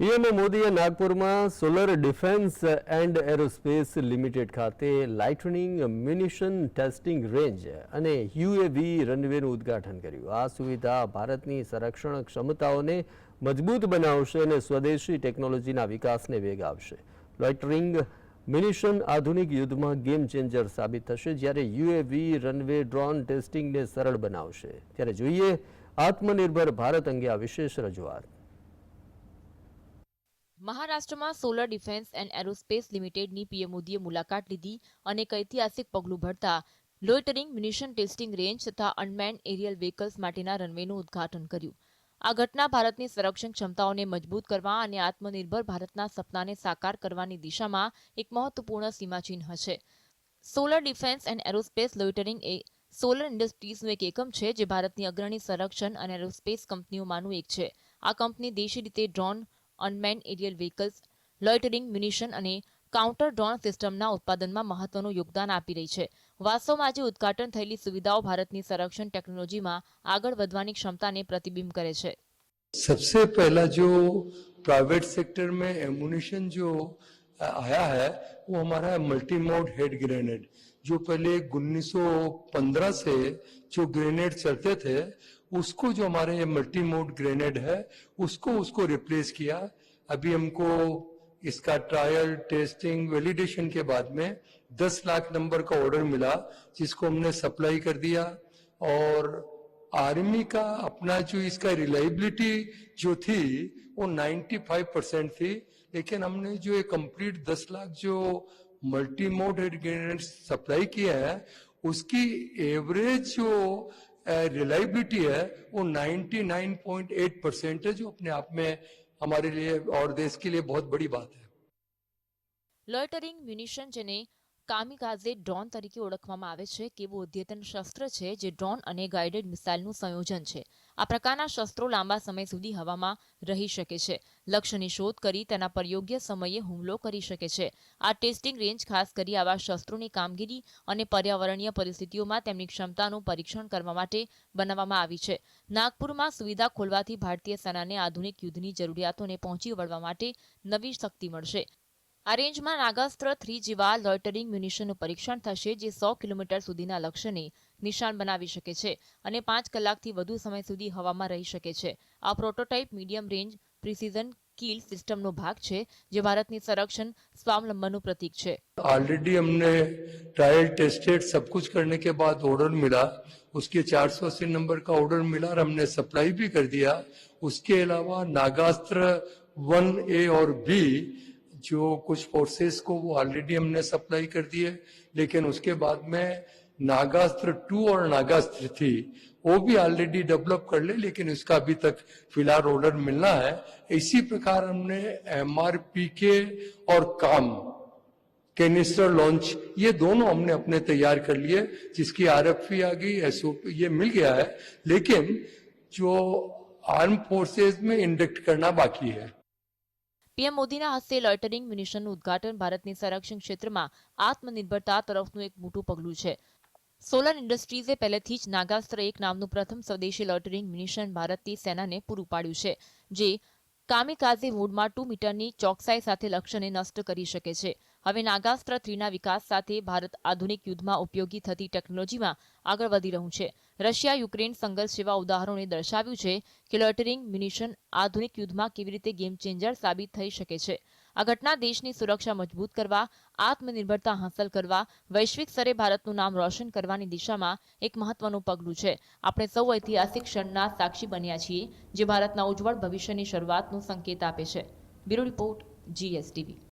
PM મોદીએ નાગપુરમાં solar defence and aerospace limited ખાતે લાઇટનિંગ મ્યુનિશન ટેસ્ટિંગ રેન્જ અને યુએવી રનવેનું ઉદ્ઘાટન કર્યું. આ સુવિધા ભારતની સંરક્ષણ ક્ષમતાઓને મજબૂત બનાવશે અને સ્વદેશી ટેકનોલોજીના વિકાસને વેગ આપશે. લોઇટરિંગ મ્યુનિશન આધુનિક યુદ્ધમાં ગેમ ચેન્જર સાબિત થશે જ્યારે યુએવી રનવે ડ્રોન ટેસ્ટિંગને સરળ બનાવશે. ત્યારે જોઈએ, આત્મનિર્ભર ભારત અંગે આ વિશેષ રજૂઆત. મહારાષ્ટ્રમાં સોલર ડિફેન્સ એન્ડ એરોસ્પેસ લિમિટેડની પીએમ મોદીએ મુલાકાત લીધી અને એક ઐતિહાસિક પગલું ભરતા લોઇટરિંગ, મ્યુનિશન ટેસ્ટિંગ રેન્જ તથા અનમેન્ડ એરિયલ વ્હીકલ્સ માટેના રનવેનું ઉદ્ઘાટન કર્યું. આ ઘટના ભારતની સંરક્ષણ ક્ષમતાઓને મજબૂત કરવા અને આત્મનિર્ભર ભારતના સપનાને સાકાર કરવાની દિશામાં એક મહત્વપૂર્ણ સીમાચિહ્ન છે solar defence and aerospace loitering A solar ઇન્ડસ્ટ્રીઝનું એક એકમ છે જે ભારતની અગ્રણી સંરક્ષણ અને એરોસ્પેસ કંપનીઓમાંનું એક છે. આ કંપની દેશી રીતે drone unmanned aerial vehicles loitering munition અને કાઉન્ટર ડ્રોન સિસ્ટમના ઉત્પાદનમાં મહત્વનું યોગદાન આપી રહી છે વાસ્તવમાં આજે ઉદ્ઘાટન થયેલી સુવિધાઓ ભારતની સંરક્ષણ ટેકનોલોજીમાં આગળ વધવાની ક્ષમતાને પ્રતિબિંબ કરે છે सबसे पहला जो प्राइवेट सेक्टर में एमुनिशन जो आया है, वो हमारा मल्टी मोड हेड ग्रेनेड जो पहले 1915 से जो ग्रेनेड चलते थे, उसको जो हमारे ये मल्टी मोड ग्रेनेड है, उसको उसको रिप्लेस किया। अभी हमको इसका ट्रायल टेस्टिंग वैलिडेशन के बाद में 10 लाख नंबर का ऑर्डर मिला, जिसको हमने सप्लाई कर दिया। और आर्मी का अपना जो इसका रिलायबिलिटी जो थी, वो 95 परसेंट थी। लेकिन हमने जो ये कंप्लीट 10 लाख जो मल्टी मोड हेडग्रेनेट सप्लाई किया है, उसकी एवरेज जो रिलायबिलिटी है, वो 99.8 परसेंट है, जो अपने आप में हमारे लिए और देश के लिए बहुत बड़ी बात है। लॉयटरिंग म्यूनिशन जिन्हें કામિકાઝે ડ્રોન તરીકે ઓળખવામાં આવે છે કેવું અદ્યતન શસ્ત્ર છે જે ડ્રોન અને ગાઇડેડ મિસાઇલનું સંયોજન છે. આ પ્રકારના શસ્ત્રો લાંબા સમય સુધી હવામાં રહી શકે છે. લક્ષ્યની શોધ કરી તેના પર યોગ્ય સમયે હુમલો કરી શકે છે. આ ટેસ્ટિંગ રેન્જ ખાસ કરી આવા શસ્ત્રોની કામગીરી અને પર્યાવરણીય પરિસ્થિતિઓમાં તેમની ક્ષમતાનું પરીક્ષણ કરવા માટે બનાવવામાં આવી છે. નાગપુરમાં સુવિધા ખોલવાથી ભારતીય સેનાને આધુનિક યુદ્ધની જરૂરિયાતોને પહોંચી વળવા માટે નવી શક્તિ મળશે. આ રેન્જમાં નાગાસ્ત્ર થ્રી જેવા લોઇટરિંગ મ્યુનિશનનું પરીક્ષણ થશે જે સો કિલોમીટર સુધીના લક્ષ્યને નિશાન બનાવી શકે છે અને પાંચ કલાકથી વધુ સમય સુધી હવામાં રહી શકે છે આ prototype medium range precision kill સિસ્ટમનો ભાગ છે જે ભારતની સંરક્ષણ સ્વાવલંબનનું પ્રતીક છે ऑलरेडी हमने ट्रायल टेस्टेड सब कुछ करने के बाद ऑर्डर मिला उसके 480 नंबर का ऑर्डर मिला और हमने सप्लाई भी कर दिया उसके अलावा नागास्त्र वन ए और बी जो कुछ फोर्सेस को वो ऑलरेडी हमने सप्लाई कर दिए, लेकिन उसके बाद में नागास्त्र टू और नागास्त्र थ्री वो भी ऑलरेडी डेवलप कर ले, लेकिन उसका अभी तक फ़िलहाल ऑर्डर मिलना है। इसी प्रकार हमने एमआरपी के और काम कैनिस्टर लॉन्च ये दोनों हमने अपने तैयार कर लिए, जिसकी आरएफपी आ गई एसओपी ये मिल गया है। लेकिन जो आर्म फोर्सेस में इंडक्ट करना बाकी है પીએમ મોદીના હસ્તે લોઇટરિંગ મ્યુનિશનનું ઉદ્ઘાટન ભારતની સંરક્ષણ ક્ષેત્રમાં આત્મનિર્ભરતા તરફનું એક મોટું પગલું છે. સોલર ઇન્ડસ્ટ્રીઝે પહેલેથી જ નાગાસ્ત્ર એક નામનું પ્રથમ સ્વદેશી લોઇટરિંગ મ્યુનિશન ભારતીય સેનાને પૂરું પાડ્યું છે, જે કામિકાઝે મોડમાં ટુ મીટરની ચોકસાઈ સાથે લક્ષ્યને નષ્ટ કરી શકે છે. હવે નાગાસ્ત્ર થ્રીના વિકાસ સાથે ભારત આધુનિક યુદ્ધમાં ઉપયોગી થતી ટેકનોલોજીમાં આગળ વધી રહ્યું છે. રશિયા યુક્રેન સંઘર્ષ જેવા ઉદાહરણોએ દર્શાવ્યું છે કે લોટરિંગ, મ્યુનિશન, આધુનિક યુદ્ધમાં કેવી રીતે ગેમ ચેન્જર સાબિત થઈ શકે છે. આ ઘટના દેશની સુરક્ષા મજબૂત કરવા, આત્મનિર્ભરતા હાંસલ કરવા, વૈશ્વિક સ્તરે ભારતનું નામ રોશન કરવાની દિશામાં એક મહત્વનું પગલું છે. આપણે સૌ ઐતિહાસિક ક્ષણના સાક્ષી બન્યા છીએ, જે ભારતના ઉજ્જવળ ભવિષ્યની શરૂઆતનો સંકેત આપે છે. Bureau report, GSTV.